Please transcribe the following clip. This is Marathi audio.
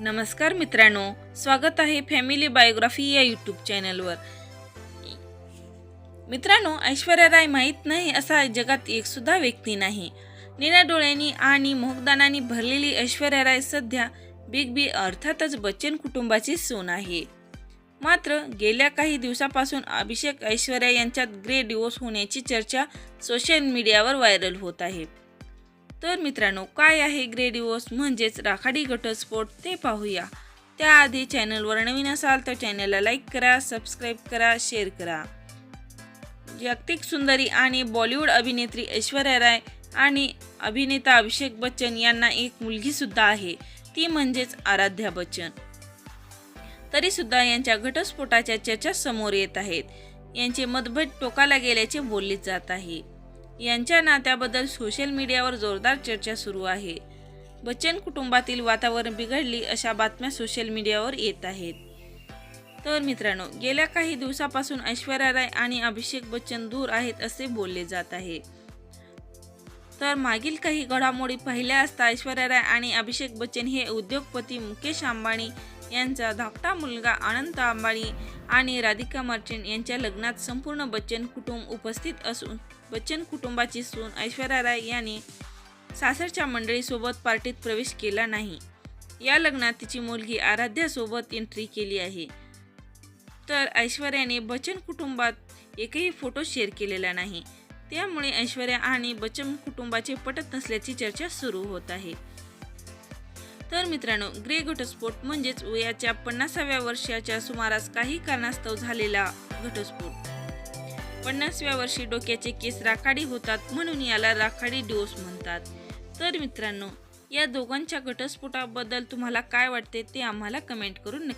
नमस्कार मित्रांनो स्वागत आहे फॅमिली बायोग्राफी या यूट्यूब चॅनलवर मित्रांनो ऐश्वर्या राय माहीत नाही असा जगात एक सुद्धा व्यक्ती नाही. निळ्या डोळ्यांनी आणि मोहदानाने भरलेली ऐश्वर्या राय सध्या बिग बी अर्थातच बच्चन कुटुंबाची सून आहे. मात्र गेल्या काही दिवसापासून अभिषेक ऐश्वर्या यांच्यात ग्रे डिवोर्स होण्याची चर्चा सोशल मीडियावर व्हायरल होत आहे. तर मित्रांनो काय आहे ग्रेडिओस म्हणजेच राखाडी घटस्फोट ते पाहूया. त्याआधी चॅनलवर नवीन असाल तर चॅनलला लाईक करा सबस्क्राईब करा शेअर करा. जागतिक सुंदरी आणि बॉलिवूड अभिनेत्री ऐश्वर्या राय आणि अभिनेता अभिषेक बच्चन यांना एक मुलगीसुद्धा आहे. ती म्हणजेच आराध्या बच्चन. तरीसुद्धा यांच्या घटस्फोटाच्या चर्चा समोर येत आहेत. यांचे मतभेद टोकाला गेल्याचे बोलले जात आहे. यांच्या नात्याबद्दल सोशल मीडियावर जोरदार चर्चा सुरू आहे. बच्चन कुटुंबातील वातावरण बिघडली अशा बातम्या सोशल मीडियावर येत आहेत. तर मित्रांनो गेल्या काही दिवसापासून ऐश्वर्या राय आणि अभिषेक बच्चन दूर आहेत असे बोलले जात आहे. तर मागील काही घडामोडी पाहिल्या असता ऐश्वर्या राय आणि अभिषेक बच्चन हे उद्योगपती मुकेश अंबाणी यांचा धाकटा मुलगा अनंत अंबाणी आणि राधिका मर्चंट यांच्या लग्नात संपूर्ण बच्चन कुटुंब उपस्थित असून बच्चन कुटुंबाची सून ऐश्वर्या राय यांनी सासरच्या मंडळीसोबत पार्टीत प्रवेश केला नाही. या लग्नात तिची मुलगी आराध्यासोबत एंट्री केली आहे. तर ऐश्वर्याने बच्चन कुटुंबात एकही फोटो शेअर केलेला नाही. त्यामुळे ऐश्वर्या आणि बच्चन कुटुंबाचे पटत नसल्याची चर्चा सुरू होत आहे. तर मित्रांनो ग्रे घटस्फोट म्हणजेच वयाच्या पन्नासाव्या वर्षाच्या सुमारास काही कारणास्तव झालेला घटस्फोट. पन्नासव्या वर्षी डोक्याचे केस राखाडी होतात म्हणून याला राखाडी डोस म्हणतात. तर मित्रांनो या दोघांच्या घटस्फोटाबद्दल तुम्हाला काय वाटते ते आम्हाला कमेंट करून नक्की